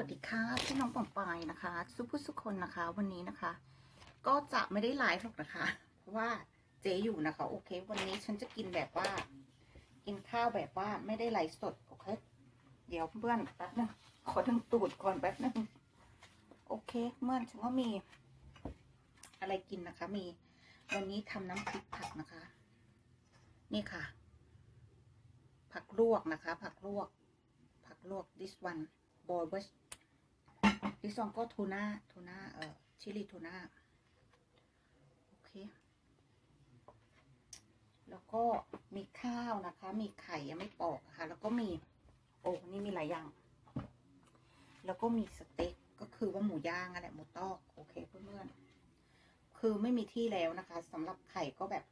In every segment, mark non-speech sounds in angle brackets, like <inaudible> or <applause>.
วัสดีค่ะพี่น้องปองปายนะคะสุภุสุคนนะคะ วันนี้นะคะ ก็จะไม่ได้ไลฟ์หรอกนะคะ เพราะว่าเจ๊อยู่นะคะ โอเค วันนี้ฉันจะกินแบบว่า กินข้าวแบบว่าไม่ได้ไลฟ์สดโอเค เดี๋ยวเพื่อนแป๊บนึงขอดึงตูดก่อนแป๊บนึงโอเคเมื่อนฉันก็มี อะไรกินนะคะ มีวันนี้ทำน้ำพริกผักนะคะ นี่ค่ะ ผักลวกนะคะ ผักลวก ผักลวก this one boil was this one ก็ทูน่าทูน่าเอ่อชิลลี่ทูน่าโอเค แล้วก็มีข้าวนะคะ มีไข่ยังไม่ปอกค่ะ แล้วก็มีโอ้นี่มีหลายอย่าง แล้วก็มีสเต็กก็คือว่าหมูย่างอะไรหมูตอกโอเคเพื่อนๆคือไม่มีที่แล้วนะคะสำหรับไข่ก็แบบ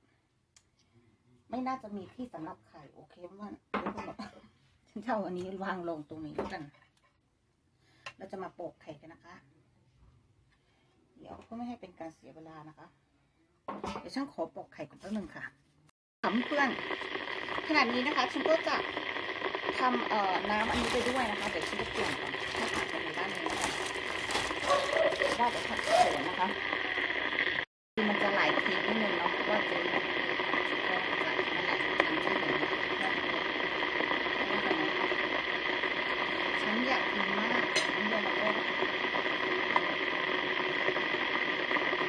ไม่น่าจะมีที่สำหรับไข่โอเคเพื่อนเดี๋ยวเพื่อนฉันจะเอาอันนี้วางลงตรงนี้แล้วกัน เราจะมาโปอกไข่กันนะคะ เดี๋ยวก็ไม่ให้เป็นการเสียเวลานะคะ เดี๋ยวช่างขอโปอกไข่ก่อนแป๊บนึงค่ะถามเพื่อนขนาดนี้นะคะฉันก็จะทำเอ่อน้ำอันนี้ไปด้วยนะคะเดี๋ยวฉันจะเปลี่ยนก่อนให้ผักไปในด้านนี้นะคะว่าเดี๋ยวผักเสียนะคะมันจะไหลทีนิดนึงเนาะเพราะว่าจ๊ก็ไหลมันไหลทางที่เห็นฉันอยากกินมากฉันเดียวแล้วก็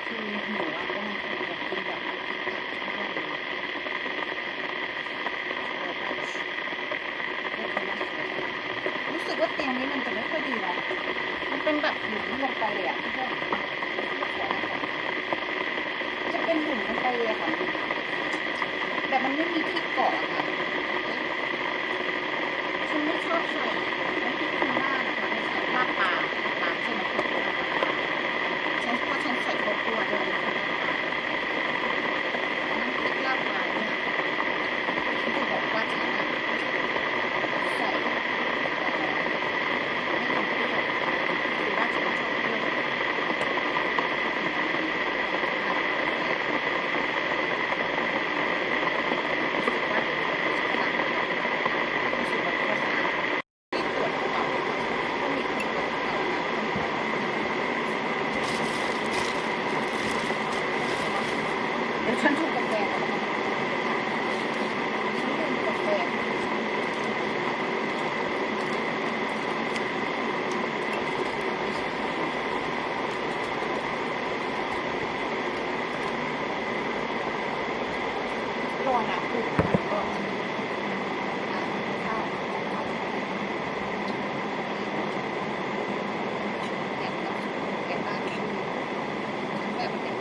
คือหนูอะก็มันอยากกินแบบน้ำพริกผักทุกวันเลยรู้สึกว่าเตียงนี้มันจะไม่ ค่อยดีนะมันเป็นแบบหนุนลงไปเลยอะเพื่อนจะเป็นหนุนลงไปเลยค่ะแบบมันไม่มีที่เกาะอะค่ะฉันไม่ชอบใส่น้ำพริกทูน่านะคะไม่ใส่ลาบปลาปลาใช่ไหมพริกทูน่าฉันเพราะฉันใส่ข้าวคั่วด้วยนะคะน้ำพริกลาบปลาเนี่ยฉันจะบอกว่าฉันอะใส่เอ่อไม่กินเปรี้ยวคือว่าฉันชอบเปรี้ยวรู้สึกว่ารู้สึกแบบว่าสะอาด ที่ตรวจกระเป๋าก็มีคนตรวจกระเป๋านะเดี๋ยวฉันชงกาแฟก่อนนะฉันดื่มกาแฟรอนะคุณก็อะข้าว แกะแบบแกะบ้านฉันแบบเป็น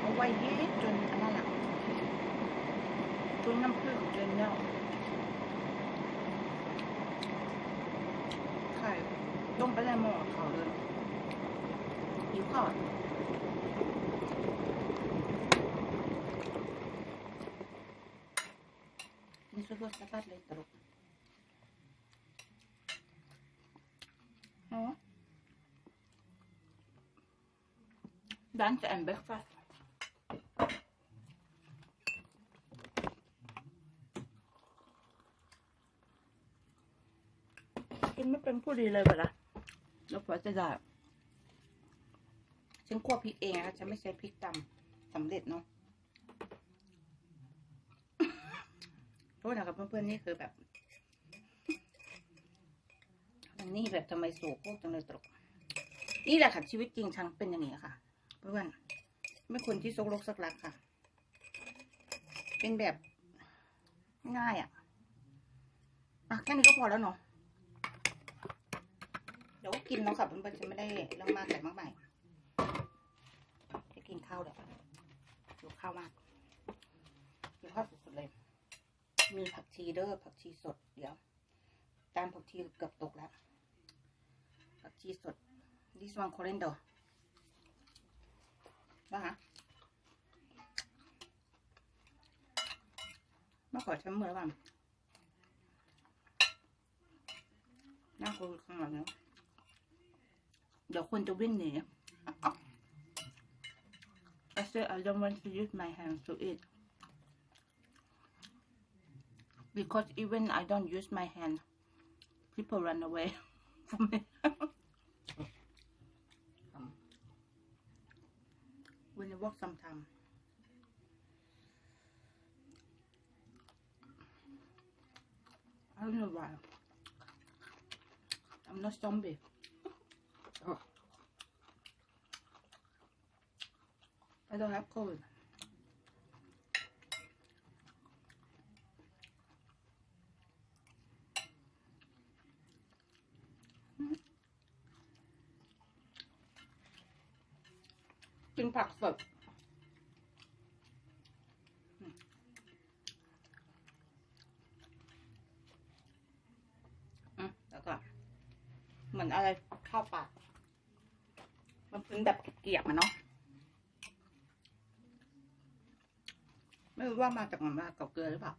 เอาไว้เย็ดจนอันนั้นแหละจนน้ำผึ้งจนเน่าไข่ต้มไปในหม้อเขาเลยหิวข้าวนี่สุดยอดสะบัดเลยตลกอ๋อ Lunch and breakfast นไม่เป็นผู้ดีเลยเปล่าแล้วพอจะได้ฉันคั่วพริกเองนะคะฉันไม่ใช้พริกตำสำเร็จเนาะโทษนะครับเพื่อนๆนี่คือแบบอันนี้แบบทำไมสูโคกจังเลยตลกนี่แหละค่ะชีวิตจริงฉันเป็นอย่างนี้ค่ะ เพื่อนไม่คนที่ซกลกสักลักค่ะ เป็นแบบง่ายอะอะแค่นี้ก็พอแล้วเนาะ ดี๋ยวกินเนาะค่ะเพื่อนๆจะไม่ได้เรื่องมากแต่มากใหมายจะกินข้าวเดี๋ยวดูข้าวมากกินข้าวสุดๆเลย มีผักชีเด้อผักชีสดเดี๋ยวตามผักชีเกือบตกแล้วผักชีสด this one coriander นะคะมาขอช้ำมือระหว่างน่ากลัวขนาดนั้น เดี๋ยวคนจะวิ่งหนี I said I don't want to use my hands to eat because even I don't use my hand people run away <laughs> from me when I walk sometime I don't know why I'm not zombie Oh. I don't have COVID กินผักสดอืมอืมแล้วก็เหมือนอะไรเข้าปาก มันแบบเกลียบๆมันเนาะไม่รู้ว่ามาจากไหนมากับเกลือหรือเปล่า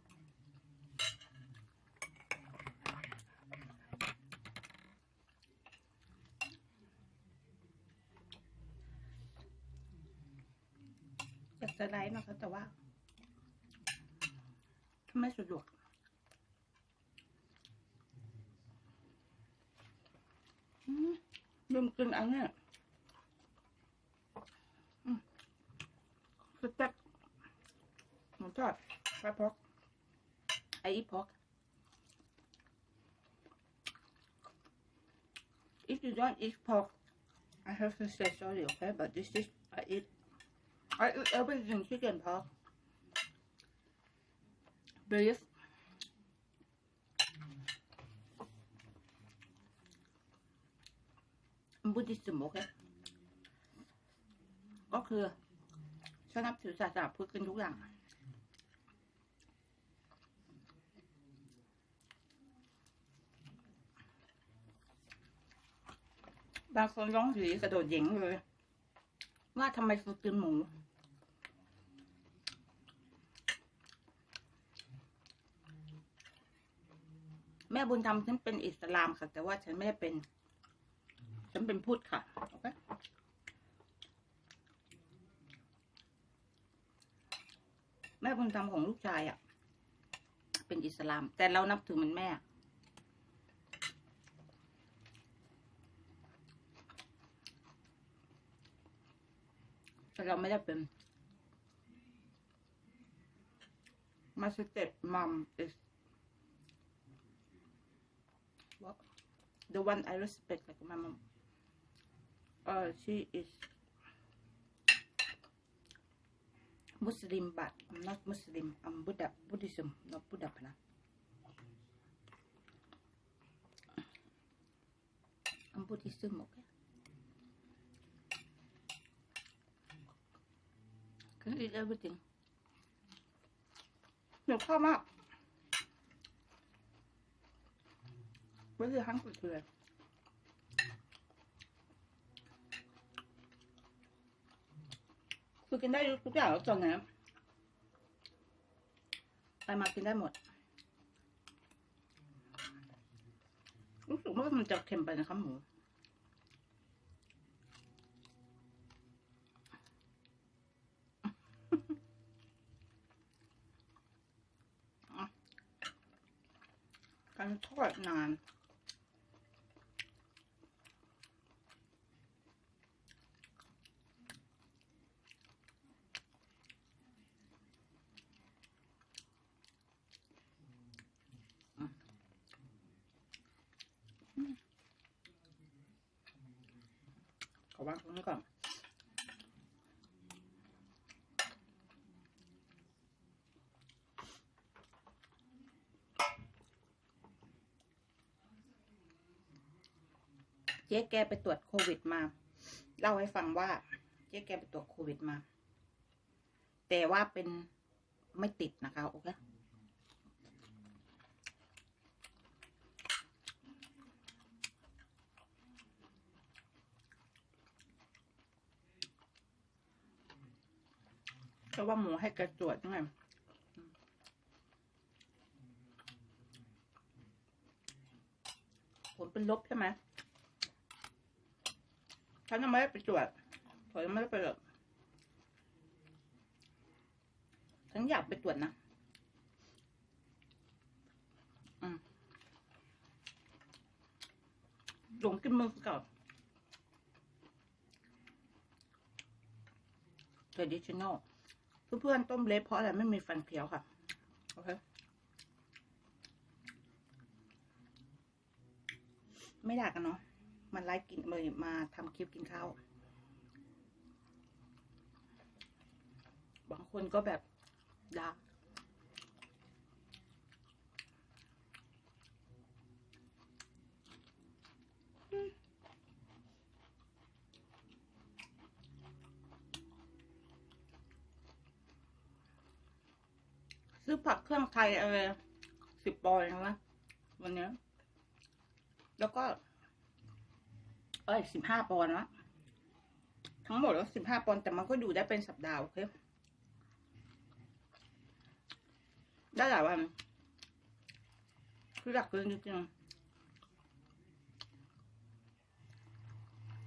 อยากจะไลฟ์นะคะแต่ว่าไม่สะดวกอืมลืมกินอันเนี้ยอืมสเต็ก หมูทอดไฟพอกไออีพอก If you don't eat pork, I have to say sorry, okay? But this is I eat. I eat everything chicken, pork, beef, Buddhism, okay? ก็คือฉันนับถือศาสนาพุทธกันทุกอย่าง บางคนร้องผีกระโดดเหยิงเลย ว่าทำไมฝึกกินหมู แม่บุญธรรมฉันเป็นอิสลามค่ะ แต่ว่าฉันไม่ได้เป็น ฉันเป็นพุทธค่ะโอเคแม่บุญธรรมของลูกชายอะ เป็นอิสลาม แต่เรานับถือเหมันแม่ แต่เราไม่ได้เป็น My step mom is what the one I respect like my mom. Uh, she is Muslim, but I'm not Muslim. I'm Buddha, Buddhism, not Buddha. Na. I'm Buddhism, okay? Can eat everything. เดี๋ยวข้าวมากไว้คือห้างกุดเลย คือกินได้ทุกอย่างแล้วตอนนี้ไปมากินได้หมด รู้สึกว่ามันจะเค็มไปนะคะหมู การทอดนาน เขอวางตรงนี้ก่อน เจ๊แกไปตรวจโควิดมาเล่าให้ฟังว่า เจ๊แกไปตรวจโควิดมา แต่ว่าเป็นไม่ติดนะคะโอเคเพราะว่าหมูให้แกตรวจยังไงผลเป็นลบใช่ไหม ฉันยังไม่ได้ไปตรวจผลยังไม่ได้ไปเลยฉันอยากไปตรวจนะหลงกินมือก่อน traditional เพื่อนๆต้มเล็บเพราะอะไรไม่มีฟันเคี้ยวค่ะ โอเค ไม่อยากันเนาะ มันไลฟ์กินเลยมาทำคลิปกินข้าวบางคนก็แบบดาซื้อผักเครื่องไทยอะไรสิบปอนด์นะวันนี้ แล้วก็ เอ้ยสิบห้าปอนด์ละทั้งหมดแล้วสิบห้าปอนด์แต่มันก็อยู่ได้เป็นสัปดาห์โอเคได้หลายวันคือหลักเกินจริง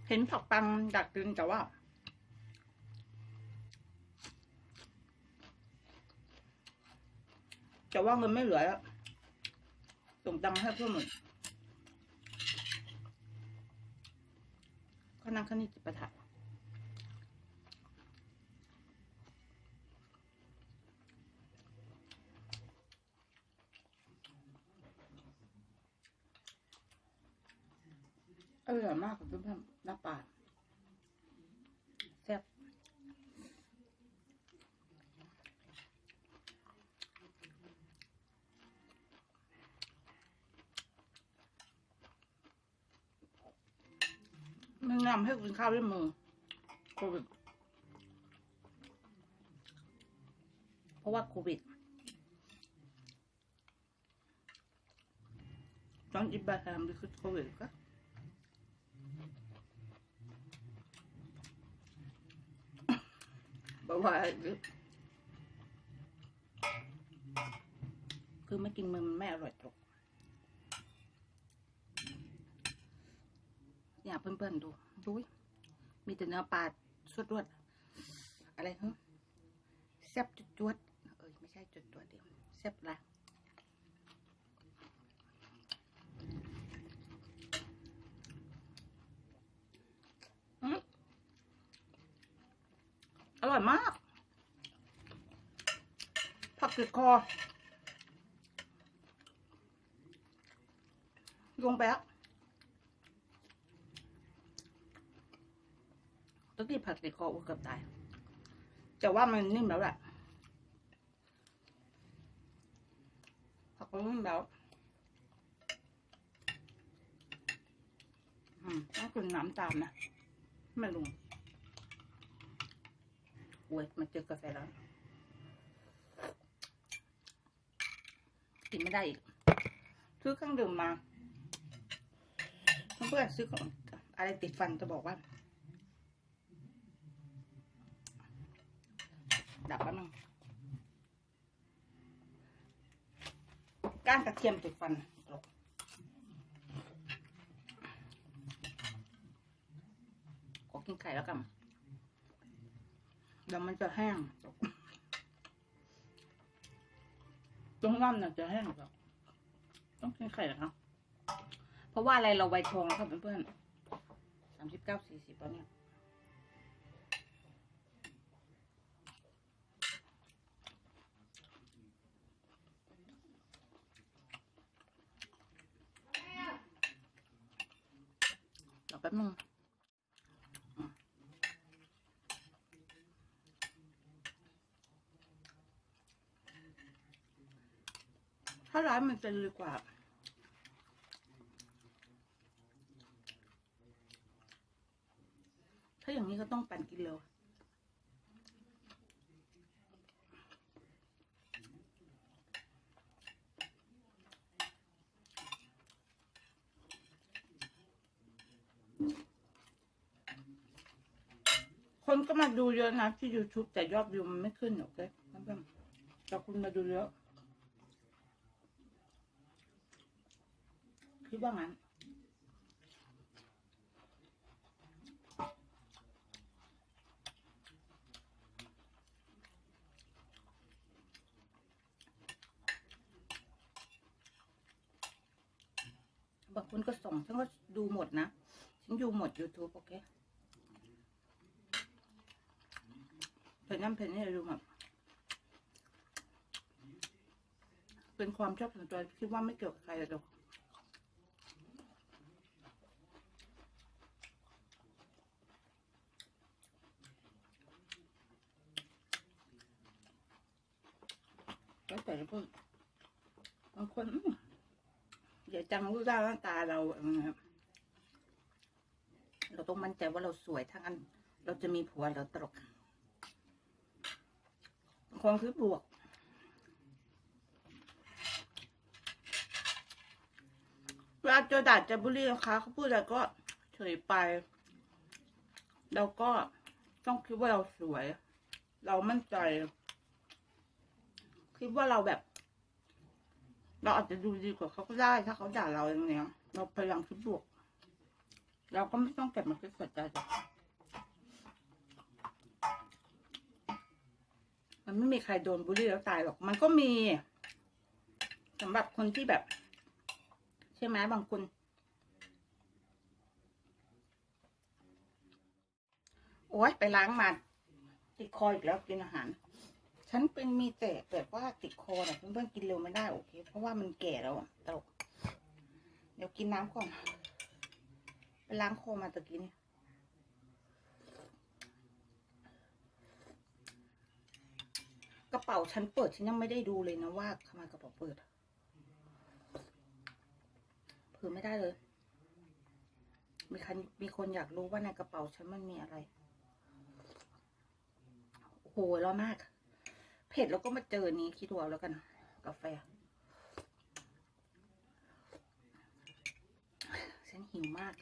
เห็นผักปังดักกินแต่ว่า แต่ว่าเงินไม่เหลือแล้วส่งตังค์ให้เพื่อนหมด นังข้างนี้จิปะทะอร่อยมากกับเพื่อนๆน้าปลาแซ่บ ไม่นำให้กินข้าวด้วยมือโควิดเพราะว่าโควิด Don't eat bad ham because COVID ก็บอกว่าคือไม่กินมือมันไม่อร่อยตกเนี่ย เพื่อนๆดูดูมีแต่เนื้อปลาสดรวดๆอะไรฮะแซ่บจุดจวดเอ้ยไม่ใช่จุดจวดเดียวแซ่บละอือร่อยมาก ผักติดคอ ลงไปแล้ว ตอนที่ผักติดคออ้วกเกือบตายแต่ว่ามันนิ่มแล้วแหละผักมันนิ่มแล้วอืมต้องกินน้ำตามนะไม่ลงโอ้ยมันเจอกาแฟแล้วกินไม่ได้อีก ซื้อเครื่องดื่มมา เพื่อนซื้อของอะไรติดฟันจะบอกว่า ดับแป๊บนึงก้านกระเทียมติดฟันตกขอกินไข่แล้วกันเดี๋ยวมันจะแห้งตรงน้ำน่ะจะแห้งตกต้องกินไข่เหรอคะเพราะว่าอะไรเราไวทองครับเพื่อนๆสามสิบเก้าสี่สิบแล้วเนี่ย ป๊บนึงถ้าร้านมันจะดีกว่า ถ้าอย่างนี้ก็ต้องปั่นกินเลย ก็มาดูเยอะนะที่ YouTube แต่ยอดวิวมันไม่ขึ้นโอเคนั่นเป็แต่คุณมาดูเยอะคิดว่างั้นบางคนก็ส่งฉันก็ดูหมดนะ ฉันดูหมด YouTube โอเค เพจนั่นเพจนี่ดูหมดเป็นความชอบส่วนตัวคิดว่าไม่เกี่ยวกับใครหรอกแล้วแต่เพื่อนบางคนอย่าจำรูปร่างหน้าตาเราอะไรเงี้ยเราต้องมั่นใจว่าเราสวยทั้งอันเราจะมีผัวเราตลก บางคนคือบวก เวลาเจอด่าจอบุรีนะคะเขาพูดอะไรก็เฉยไป เราก็ต้องคิดว่าเราสวย เรามั่นใจ คิดว่าเราแบบ เราอาจจะดูดีกว่าเขาก็ได้ ถ้าเขาด่าเราอย่างเนี้ย เราพยายามคิดบวก เราก็ไม่ต้องเก็บมาคิดเสียใจหรอก มันไม่มีใครโดนบูลลี่แล้วตายหรอก มันก็มีสำหรับคนที่แบบ ใช่ไหมบางคน โอ๊ยไปล้างมันติดคออีกแล้วกินอาหาร ฉันเป็นมีแต่แบบว่าติดคอเนี่ยเพื่อนๆกินเร็วไม่ได้โอเค เพราะว่ามันแก่แล้วตลกเดี๋ยวกินน้ำก่อนไปล้างคอมาตะกี้นี่ กระเป๋าฉันเปิดฉันยังไม่ได้ดูเลยนะว่าทำไมกระเป๋าเปิดเผื่อไม่ได้เลย มีคนมีคนอยากรู้ว่าในกระเป๋าฉันมันมีอะไรโอ้โหร้อนมาก เผ็ดแล้วก็มาเจอนี้คิดดูเอาแล้วกัน กาแฟฉันหิวมาก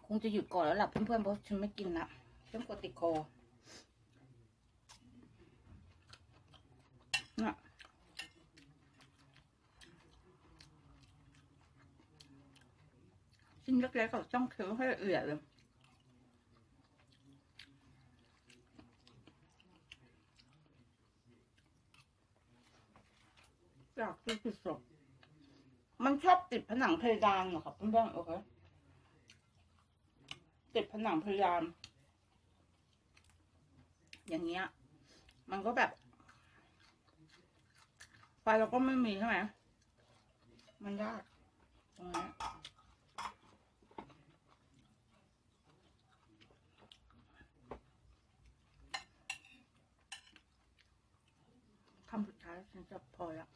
ค งจะหยุดก่อนแล้วล่ะเพื่อนๆเพราะฉันไม่กินละฉันกดติดคอเนี่ยชิ้นเล็กๆก็ต้องเคี้ยวให้ละเอียดเลยอยากกินผิดศพมันชอบติดผนังเพดานเหรอครับเพื่อนๆโอเค ติดผนังพดานอย่างเงี้ย มันก็แบบไฟเราก็ไม่มีใช่ไหมมันยากตรงนี้คำสุดท้ายฉันจะพอแล้ว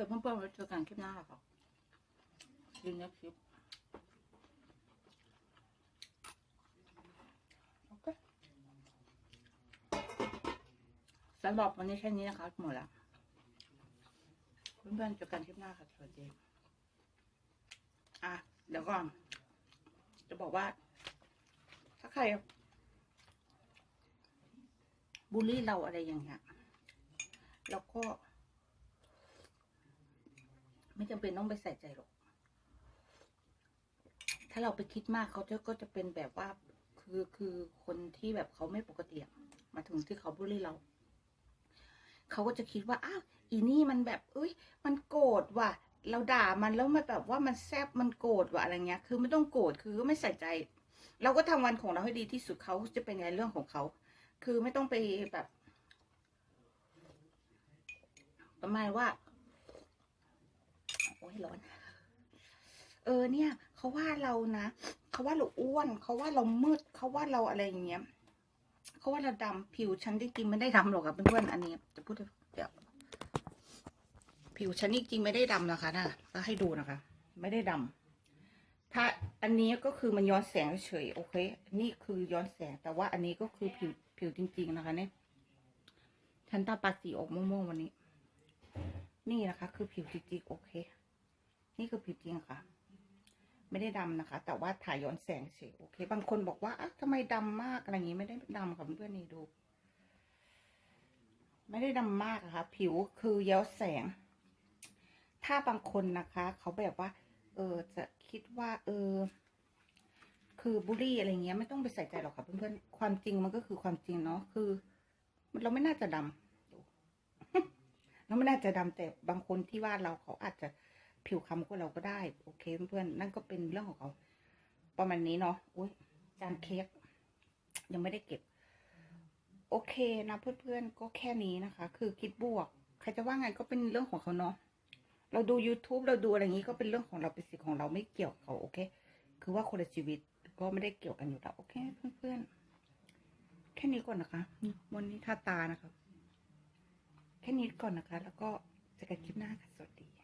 เกิดเพื่อนๆไว้เจอกันคลิปหน้าค่ะดูในคลิปโอเคสำหรับวันนี้แค่นี้นะคะหมดแล้วเพื่อนๆเจอกันคลิปหน้าค่ะสวัสดีอะเดี๋ยวก่อนจะบอกว่า ถ้าใครบูลลี่เราอะไรอย่างเงี้ยแล้วก็ ไม่จำเป็นต้องไปใส่ใจหรอก ถ้าเราไปคิดมากเขาจะก็จะเป็นแบบว่า คือคือคนที่แบบเขาไม่ปกติมาถึงที่เขาบูลลี่เรา เขาก็จะคิดว่าอ้าวอีนี่มันแบบเอ้ย มันโกรธว่ะ เราด่ามันแล้วมันแบบว่ามันแซบมันโกรธว่ะอะไรเงี้ย คือไม่ต้องโกรธคือไม่ใส่ใจ เราก็ทำวันของเราให้ดีที่สุดเขาจะเป็นไงเรื่องของเขา คือไม่ต้องไปแบบ ประมาณว่า โอ้ร้อน เออเนี่ย เขาว่าเรานะเขาว่าเราอ้วนเขาว่าเรามืดเขาว่าเราอะไรอย่างเงี้ยเขาว่าเราดำผิวฉันจริงๆไม่ได้ดำหรอกกับเพื่อนๆอันนี้จะพูดเดี๋ยวผิวฉันจริงๆไม่ได้ดำนะคะนะก็ให้ดูนะคะ ไม่ได้ดำถ้าอันนี้ก็คือมันย้อนแสงเฉยโอเค นี่คือย้อนแสงแต่ว่าอันนี้ก็คือผิวผิวจริง ๆ นะคะเนี่ยฉันตาปากสีออกม่วงๆวันนี้ นี่นะคะ คือผิวจริงๆโอเค นี่คือผิวจริงค่ะ ไม่ได้ดำนะคะ แต่ว่าถ่ายย้อนแสงเฉยโอเค บางคนบอกว่าอะทำไมดำมากอะไรอย่างงี้ไม่ได้ดำค่ะเพื่อนๆนี่ดู ไม่ได้ดำมากะค่ะผิวคือย้อนแสง ถ้าบางคนนะคะ เขาแบบว่า เออจะคิดว่า เออ คือบุรี่อะไรเงี้ยไม่ต้องไปใส่ใจหรอกค่ะเพื่อนๆความจริงมันก็คือความจริงเนาะคือ เราไม่น่าจะดำเราไม่น่าจะดำแต่บางคนที่ว่าเราเขาอาจจะ ผิวคำกว่าเราก็ได้ โอเคเพื่อนๆนั่นก็เป็นเรื่องของเขา ประมาณนี้เนาะอุ้ยจานเค้กยังไม่ได้เก็บ โอเคนะเพื่อนๆก็แค่นี้นะคะ คือคิดบวก ใครจะว่าไงก็เป็นเรื่องของเขาเนาะเราดู YouTube เราดูอะไรอย่างนี้ก็เป็นเรื่องของเราเป็นสิทธิ์ของเราไม่เกี่ยวกับเขาโอเค คือว่าคนละชีวิตก็ไม่ได้เกี่ยวกันอยู่แล้วโอเค เพื่อนๆ แค่นี้ก่อนนะคะ วันนี้ทาตานะคะ แค่นี้ก่อนนะคะ แล้วก็เจอกันคลิปหน้าค่ะสวัสดี